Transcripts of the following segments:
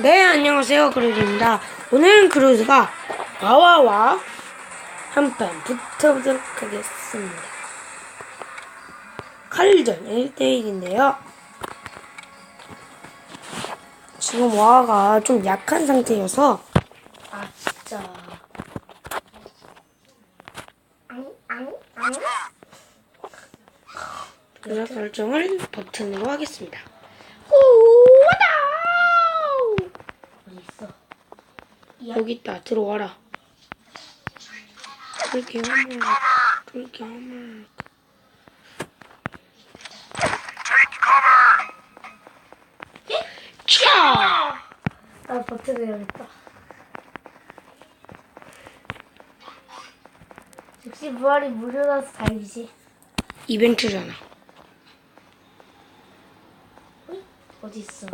네, 안녕하세요. 그루즈입니다. 오늘은 그루즈가 와와와 한판 붙어보도록 하겠습니다. 칼전 1대1인데요. 지금 와가 좀 약한 상태여서 아 진짜. 조작 설정을 버튼으로 하겠습니다. 어디 있어? 여기 있다. 들어와라. 하면 그렇게 하면 차! 나 버튼 해야겠다. 역시 부활이 무료라서 다행이지. 이벤트잖아. 어디 있어?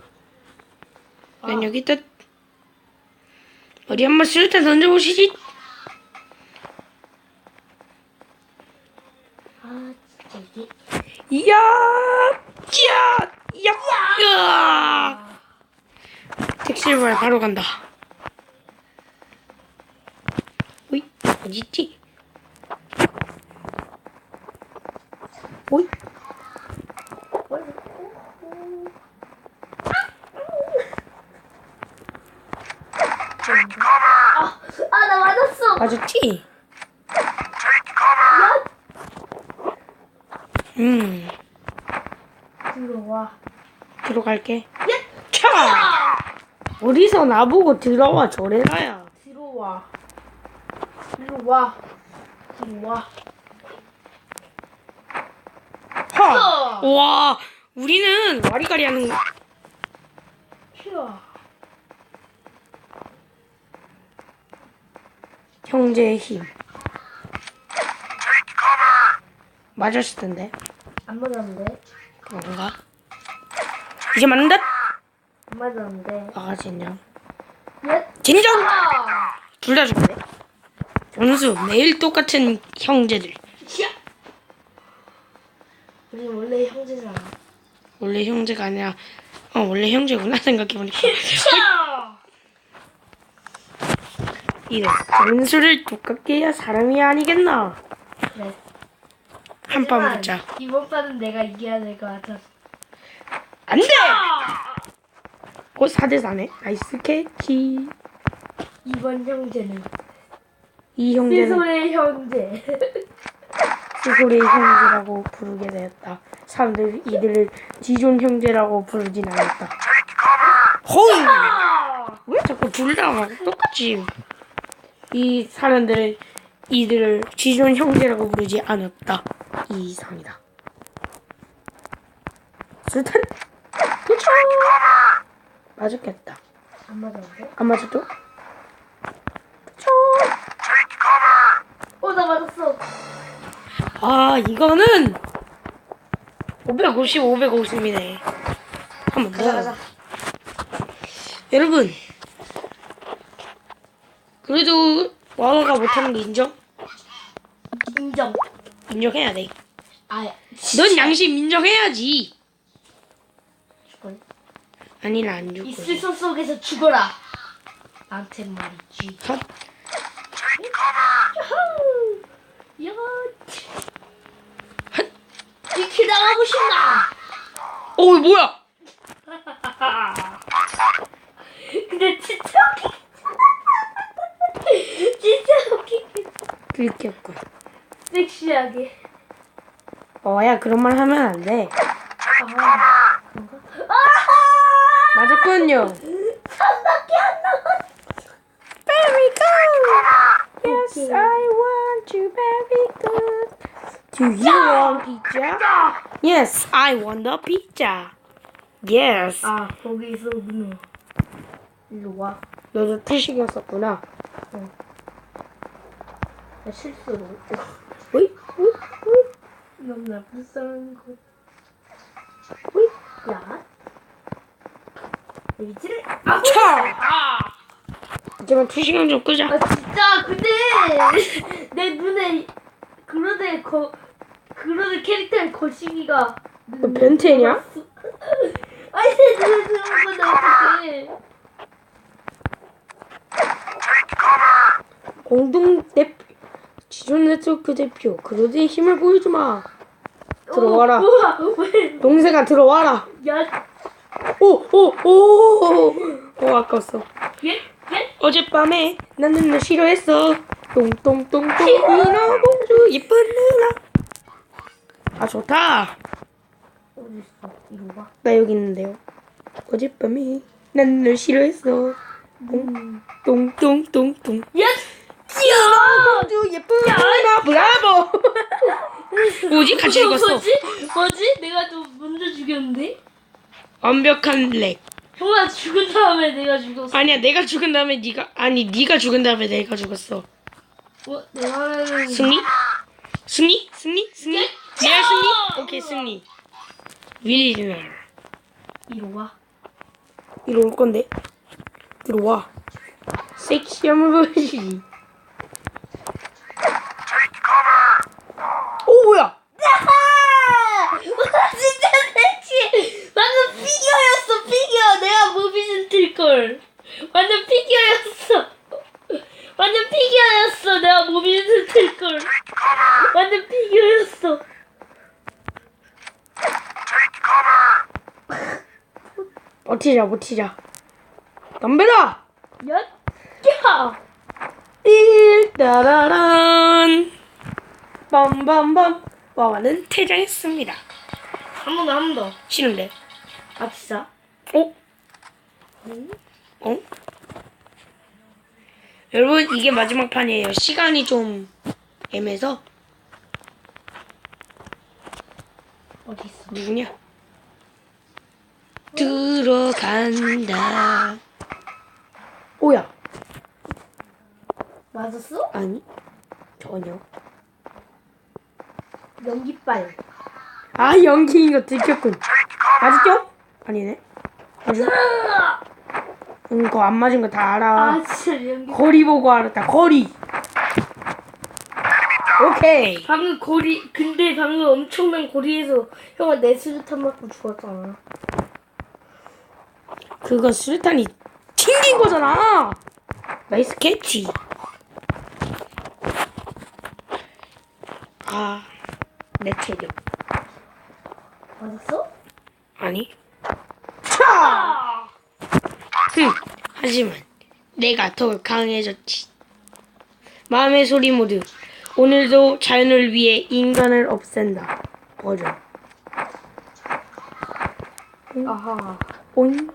난 여기 있다. 어디 한번 쓸때 던져보시지. 아. 이야! 야! 야! 야! 택시를 바로 간다. 오이, 어디 있지? 오이, 아 나 맞았어. 맞았지? 음, 들어와. 들어갈게. 차! 어디서 나보고 들어와, 저래라야. 들어와. 들어와. 들어와. 하! 와, 우리는 와리가리 하는 튀어. 형제의 힘. 맞았을 텐데. 안 맞았는데. 그런가? 이제 맞는다? 안 맞았는데. 아가 진정. 예? 진정! 아! 둘다 죽네. 원수, 매일 똑같은 형제들. 야! 우리 원래 형제잖아. 원래 형제가 아니라, 어, 원래 형제구나, 생각해보니까. 야! 이래. 원수를 똑같게 해야 사람이 아니겠나? 그래. 한판 하지만 붙자. 이번 판은 내가 이겨야 될 것 같아. 안 돼! 어, 4대4네. 나이스 캐치. 이번 형제는 이 형제는 스소의 형제. 스소리의 형제라고 부르게 되었다. 사람들이 이들을 지존 형제라고 부르진 않았다. 허이! 왜 자꾸 둘 다 똑같지? 이 사람들은 이들을 지존 형제라고 부르지 않았다. 이 이상이다. 스탄! 도착! 맞았겠다. 안 맞았는데? 안 맞았죠? 도착! 어, 나 맞았어. 아, 이거는 550, 550이네. 한번 더. 가자, 가자. 여러분, 그래도 와가가 못하는 거 인정? 인정. 인정해야 돼. 아, 넌 양심 인정해야지. 죽을. 아니, 나안 이 죽고. 스소 속에서 죽어라. 나한테 말이지. 헛. 야, 이렇게 나가고 싶나? 어, 뭐야? 근데 진짜 웃기. 진짜 웃기. 그렇게 했고. 섹시하게. 어, 야, 그런 말 하면 안 돼. 아? 아! 맞았군요. 천밖에 안 남았어. Very good. Yes, I want you very good. Do you want pizza? Yes, I want the pizza. Yes. 아, 거기서 누나. 일로 와. 너도 태식이었었구나. 나 실수로. 오이, 오이, 오이. 넌 나쁜 사람이고. 오이, 야. 이지를. 아, 차! 이제만 두 시간 좀 끄자. 아, 진짜, 근데, 내 눈에, 그런데, 거, 그런데 캐릭터의 거시기가. 너 변태냐? 아니, 눈에 들어온 건 어떡해. 공동 대 지존 네트워크 대표. 그로드의 힘을 보여주마. 들어와라. 어? 동생아 들어와라. 야, 오오오오 오 아까웠어. 예? 예? 어젯밤에 나는 너 싫어했어. 똥똥똥똥. 누나 공주 예쁜 누나. 아 좋다. 어디 있어? 나 여기 있는데요. 어젯밤에 나는 널 싫어했어. 음. 똥똥똥똥 야, 야! 공주 예쁜 누나 브라보 뭐지 같이 죽었어 뭐지? 뭐지? 내가 좀 먼저 죽였는데? 완벽한 렉 형아 죽은 다음에 내가 죽었어. 아니야 내가 죽은 다음에 네가 아니 네가 죽은 다음에 내가 죽었어 어, 내가 승리? 승리? 승리? 승리? 내가 승리? 오케이 승리 윌리나 이리 와. 이리 올 건데 들어와 섹시함을 보여주지 오 뭐야 와, 진짜 섹시! 방금 피규어였어, 피규어! 내가 무비즌 틀걸. 완전 피규어였어. 완전 피규어였어. 내가 무비즌 틀걸. 완전 피규어였어. 버티자 버티자 덤벼라 야! 야! 띠따라란 빰빰빰 와와는 퇴장했습니다 한 번 더, 한 번 더. 싫은데 아, 진짜? 어? 어? 여러분 이게 마지막 판이에요 시간이 좀 애매해서 어디 있어? 누구냐? 들어간다. 오야. 맞았어? 아니. 전혀. 연기빨. 아 연기인 거 들켰군. 맞았죠? 아니네. 응, 그거 안 맞은 거 다 알아. 아, 진짜 연기. 거리 보고 알았다. 거리. 오케이. 방금 고리, 근데 방금 엄청난 고리에서 형아 내 수류탄 맞고 죽었잖아. 그거 수류탄이 튕긴 거잖아. 나이스 캐치. 아, 내 체력. 맞았어? 아니. 차! 흠, 하지만 내가 더 강해졌지. 마음의 소리 모드. 오늘도 자연을 위해 인간을 없앤다. 버전. 아하. 오잉.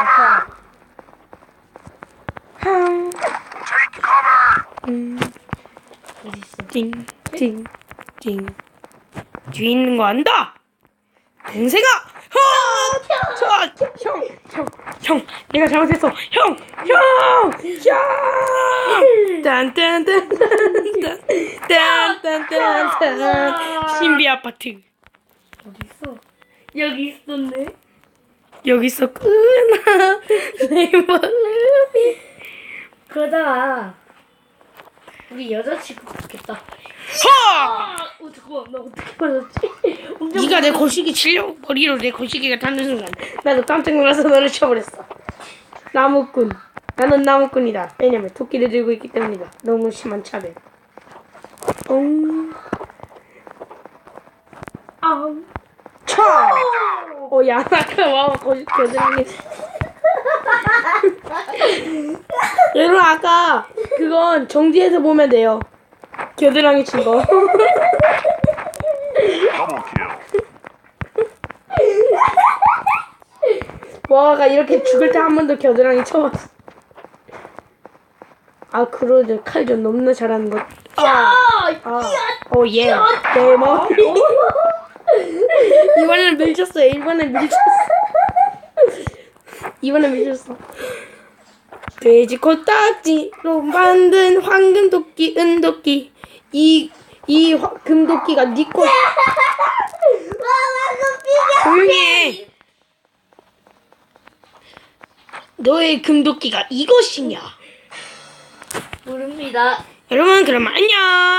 아하. 항. 음, 어디 있어? 띵, 띵, 띵. 뒤에 있는 거 안다! 동생아! 형, 형, 형, 내가 잘못했어. 형, 형, 형! 딴딴딴딴딴, 딴딴딴딴. 신비 아파트. 어디 있어? 여기 있었네. 여기서 끄나 내 마음이. 그러다가 우리 여자친구 좋겠다. 하! 아, 어 잠깐만 나 어떻게 맞았지? 엄청 네가 내 거시기 치려 머리로 내 거시기가 닿는 순간 나도 깜짝 놀라서 너를 쳐버렸어. 나무꾼. 나는 나무꾼이다. 왜냐면 토끼를 들고 있기 때문이다. 너무 심한 차별. 엉. 아, 차. 어, 야, 와봐 거시 겨드랑이. 여러분 아까 그건 정지해서 보면 돼요. 겨드랑이 친 거. Double kill. 와가 이렇게 죽을 때 한 번도 겨드랑이 쳐봤어. 아, 그러죠. 칼 좀 너무나 잘하는 것. 아, 아, 아, 오, 예. 내 머리. 이번엔 밀쳤어. 이번엔 밀쳤어. 이번엔 밀쳤어. 돼지 코딱지로 만든 황금 도끼, 은도끼. 이, 이 화- 금도끼가 네 코. 조용히 해. 너의 금도끼가 이것이냐? 모릅니다. 여러분, 그럼 안녕.